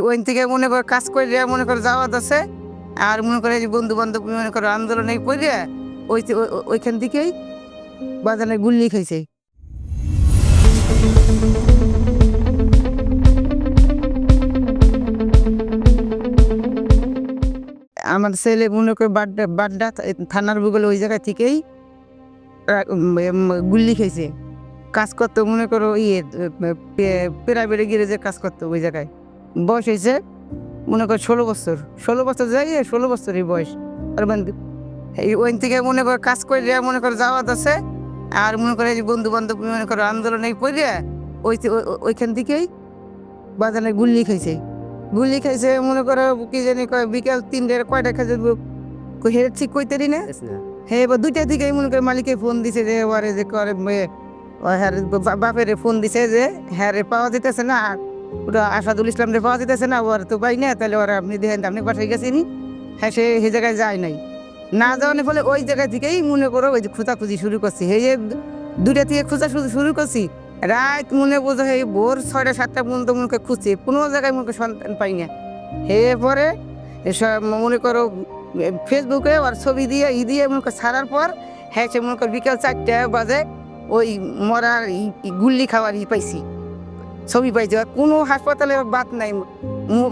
ওইন থেকে মনে করে কাজ করে মনে করে যাওয়া আছে, আর মনে করে যে বন্ধু বান্ধব মনে করে আন্দোলনে পড়ে ওই ওই- ওই- ওইখান থেকেই বাজারে গুল্লি খাইছে। আমার ছেলে মনে করে বাড্ডা বাড্ডা থানার বগলে ওই জায়গা থেকেই গুল্লি খাইছে। কাজ করতো মনে করো ইয়ে প্রাইভেটে গিয়ে যে কাজ করতো ওই জায়গায়। বয়স হয়েছে মনে করো ষোলো বছর। ষোলো বছর যাই ষোলো বছরই বয়স। আর মানে এই ওইন থেকে মনে করো কাজ করে মনে করো যাওয়া আছে আর মনে করে বন্ধু বান্ধব মনে করো আন্দোলনে পড়ে ওই ওই- ওই- ওইখান থেকেই বাজারে গুল্লি খাইছে। গুল্লি খাইছে মনে করো কি জানি কয় বিকাল তিনটের কয়টা খাইছে হেরে ঠিক কইতে না? হ্যাঁ এবার দুইটা দিকে মনে করে মালিকে ফোন দিছে যে ওরে যে করে হ্যাঁ বাপের ফোন দিছে যে হ্যাঁ রে পাওয়া যেতেছে না ওটা আসাদুল ইসলাম রে পাওয়া যেতেছে না, ওর তো পাই না, তাহলে ওরা আপনি দেখেন আপনি পাঠিয়ে গেছেনি হ্যাঁ সে সেই জায়গায় যায় নাই। না যাওয়ার ফলে ওই জায়গা থেকেই মনে করো ওই যে খোঁজাখুঁজি শুরু করছি। এই যে দুইটা থেকে খোঁজা শুরু করছি, রাত মনে বোঝো এই ভোর ছয়টা সাতটা পর্যন্ত মনে করে খুঁজছি, কোনো জায়গায় মনে করে সন্তান পাই না। হে পরে এসব মনে করো ফেসবুকে ওর ছবি দিয়ে, ই দিয়ে মনে ছাড়ার পর হ্যাঁ সে মনে করো বিকাল চারটা বাজে, ওই মরার গুল্লি খাওয়ার ই পাইছি। ছবি পাইছি কোনো হাসপাতালে বাদ নাই।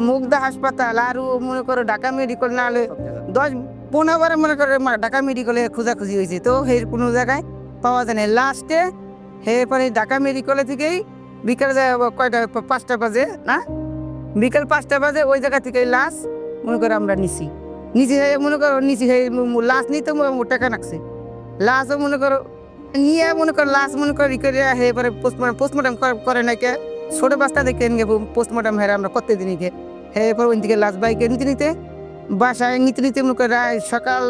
মুগদা হাসপাতাল, আর মনে করো ঢাকা মেডিকেল না হলে দশ, পনেরো বারে মনে করে ঢাকা মেডিকেলে খোঁজাখুঁজি হয়েছে। তো হে কোনো জায়গায় পাওয়া যায় না লাস্টে হে পরে ঢাকা মেডিকেলে থেকেই বিকাল কয়টা পাঁচটা বাজে, না? বিকাল পাঁচটা বাজে, ওই জায়গা থেকে লাশ মনে করো আমরা নিছি। নিচে হয়ে মনে করো নিচে হয়ে লাশ নিতে টাকা নাকছে লাশও মনে করো, নিয়ে মনে করো লাশ মনে করো ই করে পরে পোস্টমর্টম পোস্টমর্টম করে নাকি ছোট বাচ্চা দেখে নিয়ে পোস্টমর্টম হেরে আমরা করতে দিন হে এরপর ওই দিকে লাশ বাইকে নিতে নিতে বাসায় নিতে নিতে মনে করে রায় সকাল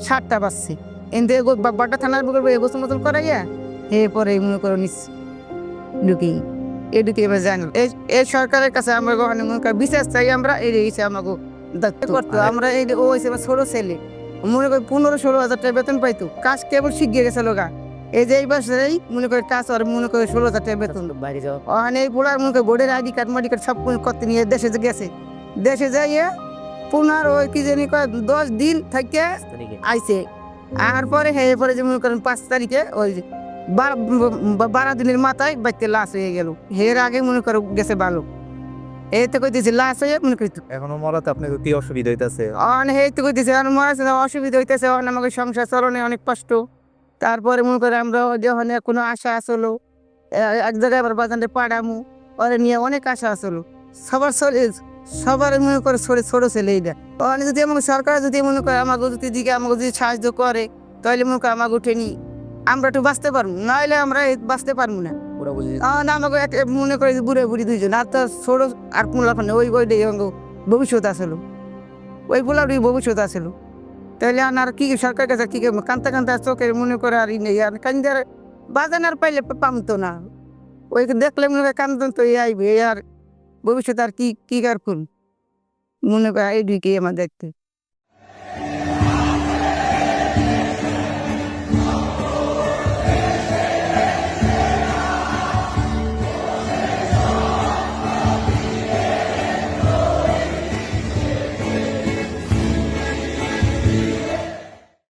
সাতটা বাজছে। এনতে বাড্ডা থানার বুকের গোসল মোসল করাইয়া এরপরে মনে করো নিস ঢুকি। এ ঢুকে এবার জানি এই- সরকারের কাছে আমরা ওখানে মনে করো বিশেষ চাই আমরা এই হয়েছে আমাকে করতো আমরা এই ও হয়েছে আমার ছেলে। মনে করি পনেরো ষোলো হাজার টাকা বেতন পাইতো। কাজ কেবল শিখিয়ে গেছে লোকা এই যে এই বছরেই মনে করে কাজ আর মনে করে ষোলো হাজার টাকা বেতন। বাইরে যাওয়া বুড়ার মনে করে বোর্ডের আইডি কার্ড মাডি কার্ড সব করতে নিয়ে দেশে যে গেছে। দেশে যাইয়ে পুনার ওই কি জানি কয় দশ দিন থেকে আইছে। আর পরে হে পরে যে মনে করেন পাঁচ তারিখে ওই বারো দিনের মাথায় বাচ্চা লাশ হয়ে গেল। হের আগে মনে করো গেছে ভালো। এই তো কইতেছে লাশ হয়ে মনে করি এখনও মরাতে আপনাকে কি অসুবিধা হইতাছে? অন হে তো কইতেছে আর মরাছে অসুবিধা হইতেছে অন আমাকে সংসার চলনে অনেক কষ্ট। তারপরে মনে করে আমরা যখন কোনো আশা আসলো এক জায়গায় আবার বাজারে পাড়ামু ওরে নিয়ে অনেক আশা আসলো। সবার শরীর সবার মনে করে ছোট ছোট ছেলে এইটা। ওখানে যদি আমাকে সরকার যদি মনে করে আমাকে যদি দিকে আমাকে যদি সাহায্য করে তাহলে মনে করে আমাকে উঠে নি আমরা একটু বাঁচতে পারব নাহলে আমরা বাঁচতে পারব না। আমাকে এক- মনে করে বুড়ে বুড়ি দুইজন আর তো ছোট আর কোন ওই ওই ভবিষ্যৎ আসলো। ওই পোলারই ভবিষ্যৎ আসলো। তাহলে আর কি সরকার কাছে কি? কান্তা কান্তা চোখে মনে করে আর নেই। আর কান্দার বাজান আর পাইলে পাম তো না। ওই দেখলে মনে করে কান্দন তো এই আইবে আর ভবিষ্যৎ আর কি কি কার করুন? মনে করে এই দুইকে আমার দেখতে।